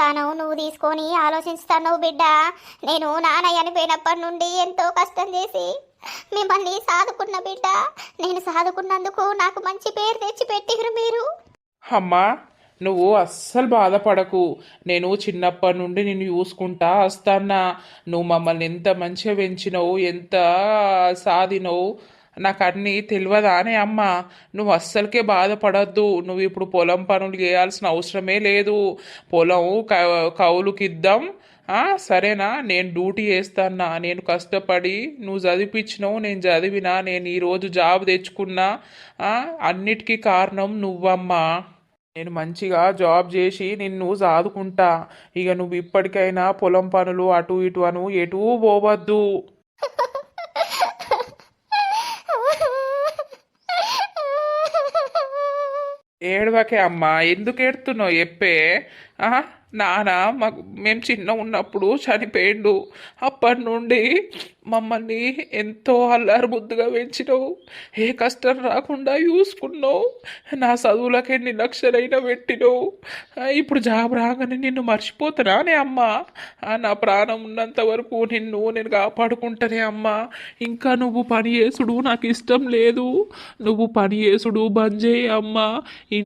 చేస్తాను నువ్వు తీసుకొని ఆలోచిస్తాను బిడ్డ. నేను నాన్న చనిపోయినప్పటి నుండి ఎంతో కష్టం చేసి మిమ్మల్ని సాదుకున్న బిడ్డ. నేను సాదుకున్నందుకు నాకు మంచి పేరు తెచ్చిపెట్టిరు మీరు. అమ్మా నువ్వు అస్సలు బాధపడకు. నేను చిన్నప్పటి నుండి నిన్ను చూసుకుంటా వస్తానా నువ్వు మమ్మల్ని ఎంత మంచిగా పెంచినవు ఎంత సాధినవు. నాకు అన్నీ తెలియదా అనే అమ్మ నువ్వు అస్సలకే బాధపడద్దు. నువ్వు ఇప్పుడు పొలం పనులు చేయాల్సిన అవసరమే లేదు. పొలం క- కౌలుకిద్దాం. సరేనా? నేను డ్యూటీ చేస్తానా నేను కష్టపడి నువ్వు చదివించినావు నేను చదివినా నేను ఈరోజు జాబ్ తెచ్చుకున్నా. అన్నిటికీ కారణం నువ్వమ్మా. నేను మంచిగా జాబ్ చేసి నిన్ను సాదుకుంటా. ఇక నువ్వు ఇప్పటికైనా పొలం పనులు అటు ఇటు అను ఎటూ పోవద్దు. ఏడవకే అమ్మా ఎందుకు ఏడుతున్నావు? చెప్పే. ఆహా, నాన్న మాకు మేము చిన్న ఉన్నప్పుడు చనిపోయిండు. అప్పటి నుండి మమ్మల్ని ఎంతో అల్లారు ముద్దుగా పెంచినావు. ఏ కష్టం రాకుండా చూసుకున్నావు. నా చదువులకు ఎన్ని లక్షలైనా పెట్టినావు. ఇప్పుడు జాబ్ రాగానే నిన్ను మర్చిపోతున్నానే అమ్మా. అమ్మ నా ప్రాణం ఉన్నంత వరకు నిన్ను నేను కాపాడుకుంటానే అమ్మ. ఇంకా నువ్వు పని చేసుడు నాకు ఇష్టం లేదు. నువ్వు పని చేసుడు బంద్ చేయి అమ్మా.